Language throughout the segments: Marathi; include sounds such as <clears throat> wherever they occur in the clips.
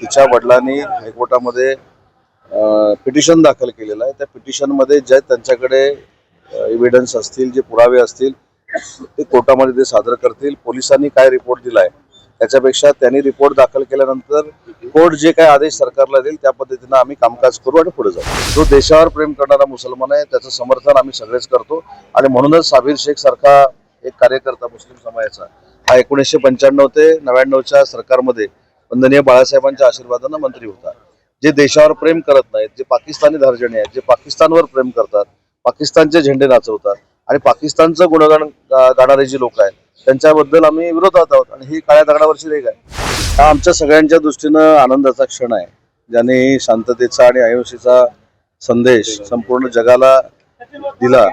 तिच्या वडिलांनी हायकोर्टामध्ये पिटिशन दाखल केलेलं आहे. त्या पिटिशनमध्ये जे त्यांच्याकडे एव्हिडन्स असतील जे पुरावे असतील ते कोर्टामध्ये ते सादर करतील. पोलिसांनी काय रिपोर्ट दिलाय त्याच्यापेक्षा त्यांनी रिपोर्ट दाखल केल्यानंतर कोर्ट जे काय आदेश सरकारला देईल त्या पद्धतीनं आम्ही कामकाज करू आणि पुढे जाऊ. जो देशावर प्रेम करणारा मुसलमान आहे त्याचं समर्थन आम्ही सगळेच करतो. आणि म्हणूनच साबीर शेख सारखा एक कार्यकर्ता मुस्लिम समाजाचा हा एकोणीसशे पंच्याण्णव ते नव्याण्णवच्या सरकारमध्ये वंदनीय बाळासाहेबांच्या आशीर्वादानं मंत्री होता जे देशावर प्रेम करत नाहीत जे पाकिस्तानी धार्जणे आहेत जे पाकिस्तानवर प्रेम करतात पाकिस्तानचे झेंडे नाचवतात आणि पाकिस्तानचं गुणगान गाणारे जी लोक आहेत त्यांच्याबद्दल आम्ही विरोधात आहोत आणि ही काळ्या दगडावरची रेग आहे. हा आमच्या सगळ्यांच्या दृष्टीनं आनंदाचा क्षण आहे. ज्याने शांततेचा आणि अहिंसेचा संदेश संपूर्ण जगाला दिला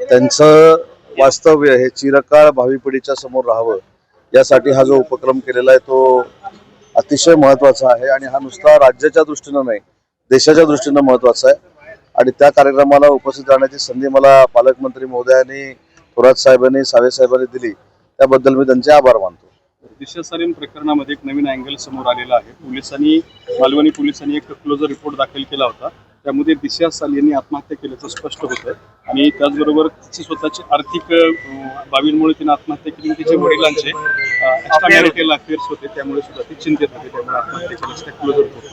त्यांचं वास्तव्य हे चिरकाळ भावी पिढीच्या समोर राहावं यासाठी हा जो उपक्रम केलेला आहे तो अतिशय महत्त्वाचा आहे आणि हा नुसता राज्याच्या दृष्टीनं नाही देशाच्या दृष्टीनं महत्त्वाचा आहे. आणि त्या कार्यक्रमाला उपस्थित राहण्याची संधी मला पालकमंत्री महोदयांनी थोरात साहेबांनी सावे साहेबांनी दिली. त्याबद्दल मी त्यांचे आभार मानतो. दिशा प्रकरणामध्ये एक नवीन अँगल समोर आलेला आहे. पोलिसांनी मालवणी पोलिसांनी एक क्लोजर रिपोर्ट दाखल केला होता. त्यामध्ये दिशा साल यांनी आत्महत्या केल्याचं स्पष्ट होतं. आणि त्याचबरोबर तिची स्वतःची आर्थिक बाबींमुळे तिने आत्महत्या केली. तिचे वडिलांचे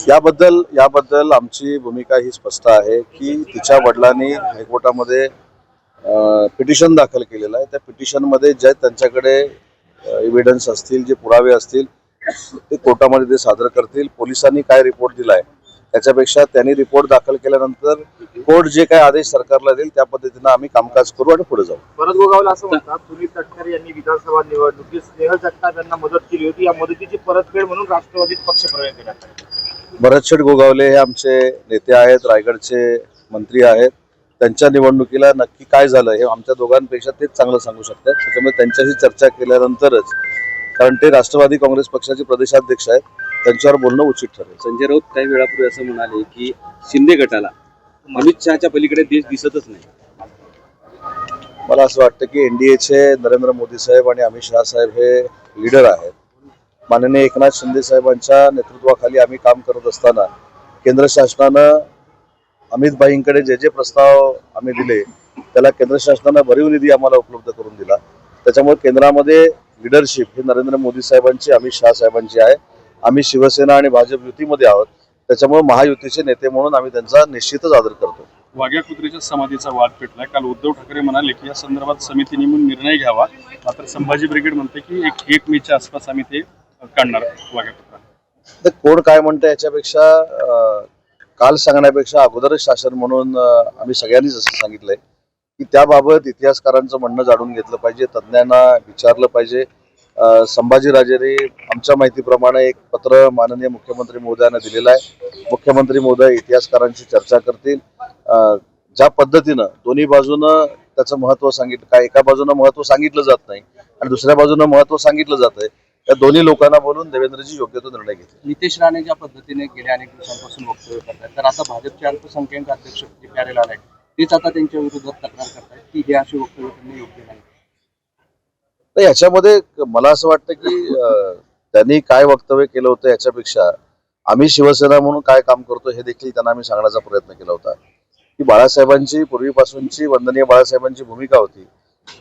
याबद्दल याबद्दल आमची भूमिका ही स्पष्ट आहे की तिच्या वडिलांनी हायकोर्टामध्ये पिटिशन दाखल केलेलं आहे. त्या पिटिशनमध्ये जे त्यांच्याकडे एव्हिडन्स असतील जे पुरावे असतील ते कोर्टामध्ये ते सादर करतील. पोलिसांनी काय रिपोर्ट दिलाय? त्याच्यापेक्षा त्यांनी रिपोर्ट दाखल केल्यानंतर कोर्ट जे काय आदेश सरकारला देईल त्या पद्धतीनं आम्ही कामकाज करू आणि पुढे जाऊ. भरत गोगावला असं म्हणतात सुनील तटकरे यांनी विधानसभा निवडणुकीत स्नेहल जगताप यांना मदत केली होती. या मदतीची परतफेड म्हणून राष्ट्रवादीत पक्षप्रवेश करण्यात आला. भरतशेठ गोगावले हे आमचे नेते आहेत रायगडचे मंत्री आहेत. त्यांच्या निवडणुकीला नक्की काय झालं हे आमच्या दोघांपेक्षा तेच चांगलं सांगू शकतात. त्याच्यामुळे त्यांच्याशी चर्चा केल्यानंतरच कारण ते राष्ट्रवादी काँग्रेस पक्षाचे प्रदेशाध्यक्ष आहेत त्यांच्यावर बोलणं उचित ठरेल. संजय राऊत काही वेळापूर्वी असं म्हणाले की शिंदे गटाला अमित शहाच्या पलीकडे देश दिसतच नाही. मला असं वाटतं की एनडीएचे नरेंद्र मोदी साहेब आणि अमित शहा साहेब हे लीडर आहेत. माननीय एकनाथ शिंदे साहेबांच्या नेतृत्वाखाली आम्ही काम करत असताना केंद्र शासनानं अमित भाईंकडे जे जे प्रस्ताव आम्ही दिले त्याला केंद्र शासनानं भरीव निधी आम्हाला उपलब्ध करून दिला. त्याच्यामुळे केंद्रामध्ये लिडरशिप ही नरेंद्र मोदी साहेबांची अमित शहा साहेबांची आहे. आम्ही शिवसेना आणि भाजप युतीमध्ये आहोत. त्याच्यामुळे महायुतीचे नेते म्हणून आम्ही त्यांचा निश्चितच आदर करतो. वाघ्या कुत्र्याच्या समाधीचा वाद पेटलाय. काल उद्धव ठाकरे म्हणाले की या संदर्भात समिती नेमून निर्णय घ्यावा. मात्र संभाजी ब्रिगेड म्हणते की एक एक मेच्या आसपास आम्ही ते काढणार वाघ्या कुत्रा. तर कोण काय म्हणतं याच्यापेक्षा काल सांगण्यापेक्षा अगोदरच शासन म्हणून आम्ही सगळ्यांनीच असं सांगितलंय की त्याबाबत इतिहासकारांचं म्हणणं जाणून घेतलं पाहिजे तज्ज्ञांना विचारलं पाहिजे. संभाजीराजेने आमच्या माहितीप्रमाणे एक पत्र माननीय मुख्यमंत्री महोदयांना दिलेलं आहे. मुख्यमंत्री महोदय इतिहासकारांशी चर्चा करतील. ज्या पद्धतीनं दोन्ही बाजूनं त्याचं महत्त्व सांगितलं काय एका बाजूनं महत्त्व सांगितलं जात नाही आणि दुसऱ्या बाजूनं महत्त्व सांगितलं जात आहे त्या दोन्ही लोकांना बोलून देवेंद्रजी योग्य तो निर्णय घेतला. नितेश राणे ज्या पद्धतीने गेल्या अनेक दिवसांपासून वक्तव्य करतात तर आता भाजपचे अल्पसंख्याक अध्यक्ष जे कार्यालय आहेत तेच आता त्यांच्या विरोधात तक्रार करतात की हे असे वक्तव्य करणे योग्य नाही. तर याच्यामध्ये मला असं वाटतं की त्यांनी काय वक्तव्य केलं होतं याच्यापेक्षा आम्ही शिवसेना म्हणून काय काम करतो हे देखील त्यांना आम्ही सांगण्याचा प्रयत्न केला होता. की बाळासाहेबांची पूर्वीपासूनची वंदनीय बाळासाहेबांची भूमिका होती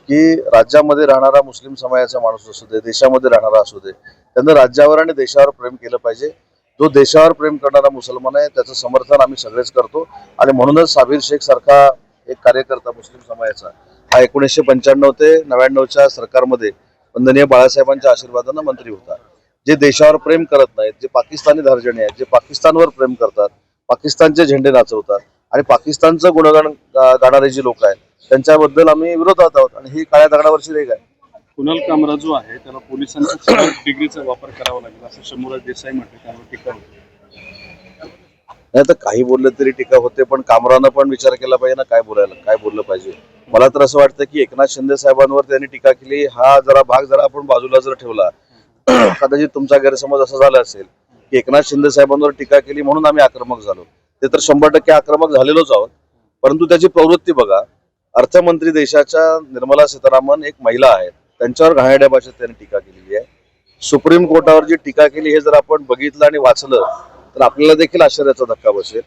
की राज्यामध्ये राहणारा मुस्लिम समाजाचा माणूस असू दे देशामध्ये राहणारा असू दे त्यांना राज्यावर आणि देशावर प्रेम केलं पाहिजे. जो देशावर प्रेम करणारा मुसलमान आहे त्याचं समर्थन आम्ही सगळेच करतो. आणि म्हणूनच साबीर शेख सारखा एक कार्यकर्ता मुस्लिम समाजाचा. हा एकोणीसशे पंच्याण्णव ते नव्याण्णवच्या सरकारमध्ये वंदनीय बाळासाहेबांच्या आशीर्वादानं मंत्री होता. जे देशावर प्रेम करत नाहीत जे पाकिस्तानी धार्जणी आहेत जे पाकिस्तानवर प्रेम करतात पाकिस्तानचे झेंडे नाचवतात आणि पाकिस्तानचं गुणगान गाणारे जी लोक आहेत त्यांच्याबद्दल आम्ही विरोधात आहोत आणि ही काळ्या दगडावरची रेग आहे. कुणाल कामरा जो आहे त्याला पोलिसांचा <coughs> डिग्रीचा वापर करावा लागेल असं शंभूराज देसाई म्हटलं त्यावर टीका होती. नाही तर काही बोललं तरी टीका होते पण कामरानं पण विचार केला पाहिजे ना काय बोलायला काय बोललं पाहिजे. मला तर असं वाटतं की एकनाथ शिंदे साहेबांवर त्यांनी टीका केली हा जरा भाग जरा आपण बाजूला जर ठेवला <clears throat> कदाचित तुमचा गैरसमज असा झाला असेल की एकनाथ शिंदे साहेबांवर टीका केली म्हणून आम्ही आक्रमक झालो. ते तर शंभर टक्के आक्रमक झालेलोच आहोत परंतु त्याची प्रवृत्ती बघा. अर्थमंत्री देशाच्या निर्मला सीतारामन एक महिला आहेत त्यांच्यावर घाणेरड्या भाषेत त्यांनी टीका केलेली आहे. सुप्रीम कोर्टावर जी टीका केली हे जर आपण बघितलं आणि वाचलं तर आपल्याला देखील आश्चर्याचा धक्का बसेल.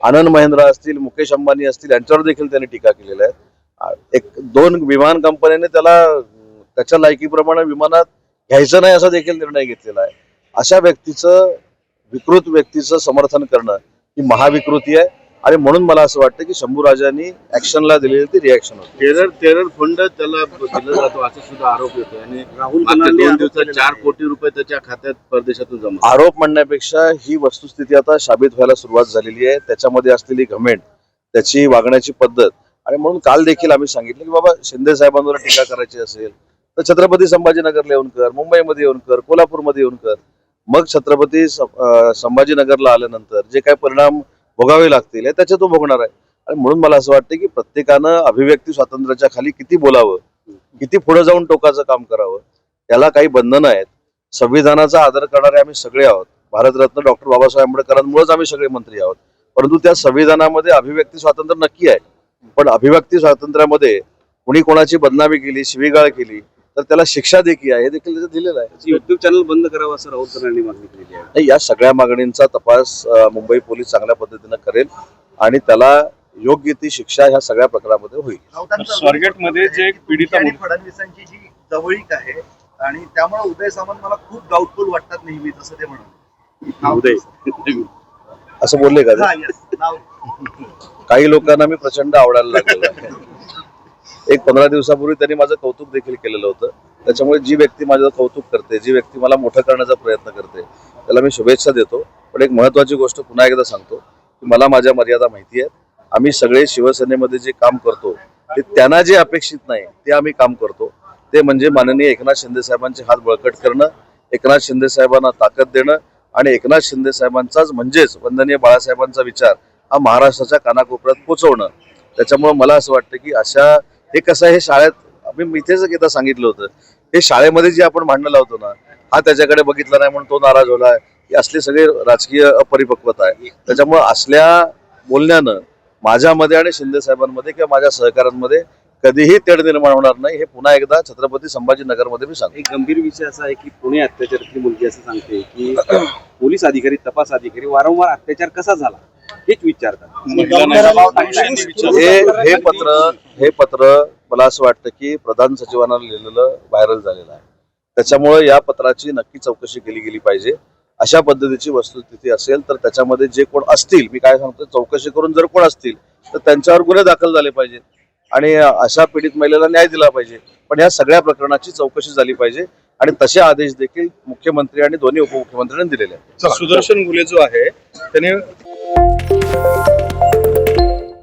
आनंद महिंद्रा असतील मुकेश अंबानी असतील यांच्यावर देखील त्यांनी टीका केलेल्या आहे. एक दोन विमान कंपन्यांनी त्याला त्याच्या लायकीप्रमाणे विमानात घ्यायचं नाही असा देखील निर्णय घेतलेला आहे. अशा व्यक्तीचं विकृत व्यक्तीचं समर्थन करणं ही महाविकृती आहे. आणि म्हणून मला असं वाटतं की शंभू राजांनी ऍक्शनला दिलेली ती रिॲक्शन होती. टेरर टेरर फंड त्याला दिला जातो असा सुद्धा आरोप येतो आणि राहुल दोन दिवसात चार कोटी रुपये त्याच्या खात्यात परदेशातून जमा. आरोप म्हणण्यापेक्षा ही वस्तुस्थिती आता साबित व्हायला सुरुवात झालेली आहे. त्याच्यामध्ये असलेली घमेंट त्याची वागण्याची पद्धत आणि म्हणून काल देखील आम्ही सांगितलं की बाबा शिंदे साहेबांवर टीका करायची असेल तर छत्रपती संभाजीनगरला येऊन कर मुंबईमध्ये येऊन कर कोल्हापूरमध्ये येऊन कर. मग छत्रपती संभाजीनगरला आल्यानंतर जे काय परिणाम भोगावे लागतील हे तो भोगणार आहे. आणि म्हणून मला असं वाटतं की प्रत्येकानं अभिव्यक्ती स्वातंत्र्याच्या खाली किती बोलावं किती पुढे जाऊन टोकाचं काम करावं त्याला काही बंधनं आहेत. संविधानाचा आदर करणारे आम्ही सगळे आहोत. भारतरत्न डॉक्टर बाबासाहेब आंबेडकरांमुळेच आम्ही सगळे मंत्री आहोत. परंतु त्या संविधानामध्ये अभिव्यक्ती स्वातंत्र्य नक्की आहे. पण अभिव्यक्ती स्वातंत्र्यामध्ये कुणी कोणाची बदनामी केली शिवीगाळ केली तर त्याला शिक्षा देखील आहे हे देखील त्याच्यात दिलेलं आहे. युट्यूब चॅनल बंद करावं असं राहुल गांधी मागणी केलेली आहे. नाही, या सगळ्या मागणींचा तपास अं, मुंबई पोलीस चांगल्या पद्धतीनं करेल आणि त्याला योग्य ती शिक्षा ह्या सगळ्या प्रकारामध्ये होईल. स्वारगेटमध्ये जे एक पीडिता फडणवीसांची जी जवळीक आहे आणि त्यामुळे उदय सामंत मला खूप डाऊटफुल वाटतात नेहमी जसं ते म्हणाले उदय. असं बोलले का ते? हा, yes. नाव. काही लोकांना मी प्रचंड आवडायला लागलेलो आहे. एक पंधरा दिवसापूर्वी त्यांनी माझं कौतुक देखील केलेलं होतं. त्याच्यामुळे जी व्यक्ती माझं कौतुक करते जी व्यक्ती मला मोठं करण्याचा प्रयत्न करते त्याला मी शुभेच्छा देतो. पण एक महत्वाची गोष्ट पुन्हा एकदा सांगतो की मला माझ्या मर्यादा माहिती आहेत. आम्ही सगळे शिवसेनेमध्ये जे काम करतो ते त्यांना जे अपेक्षित नाही ते आम्ही काम करतो. ते म्हणजे माननीय एकनाथ शिंदे साहेबांचे हात बळकट करणं एकनाथ शिंदे साहेबांना ताकद देणं आणि एकनाथ शिंदे साहेबांचाच म्हणजेच वंदनीय बाळासाहेबांचा विचार हा महाराष्ट्राच्या कानाकोपऱ्यात पोचवणं. त्याच्यामुळे मला असं वाटतं की अशा हे कसं आहे, हे शाळेत मी इथेच एकदा सांगितलं होतं. हे शाळेमध्ये जे आपण भांडणं लावतो ना हा त्याच्याकडे बघितला नाही म्हणून तो नाराज झालाय ही असली सगळी राजकीय अपरिपक्वता आहे. त्याच्यामुळे असल्या बोलण्यानं माझ्यामध्ये आणि शिंदे साहेबांमध्ये किंवा माझ्या सहकाऱ्यांमध्ये कधीही तेढ निर्माण होणार नाही हे पुन्हा एकदा छत्रपती संभाजीनगरमध्ये मी सांगतो. एक गंभीर विषय असा आहे की पुणे अत्याचारातली मुलगी असं सांगते की पोलीस अधिकारी तपास अधिकारी वारंवार अत्याचार कसा झाला हेच विचारतात. हे हे पत्र हे पत्र मला असं वाटतं की प्रधान सचिवांना लिहिलेलं व्हायरल झालेलं आहे. त्याच्यामुळे या पत्राची नक्की चौकशी केली गेली पाहिजे. अशा पद्धतीची वस्तुस्थिती असेल तर त्याच्यामध्ये जे कोण असतील मी काय सांगतो चौकशी करून जर कोण असतील तर त्यांच्यावर गुन्हे दाखल झाले पाहिजे आणि अशा पीडित महिलेला न्याय दिला पाहिजे. पण या सगळ्या प्रकरणाची चौकशी झाली पाहिजे आणि तसे आदेश देखील मुख्यमंत्री आणि दोन्ही उपमुख्यमंत्र्यांनी दिलेले आहेत. सुदर्शन गुले जो आहे त्याने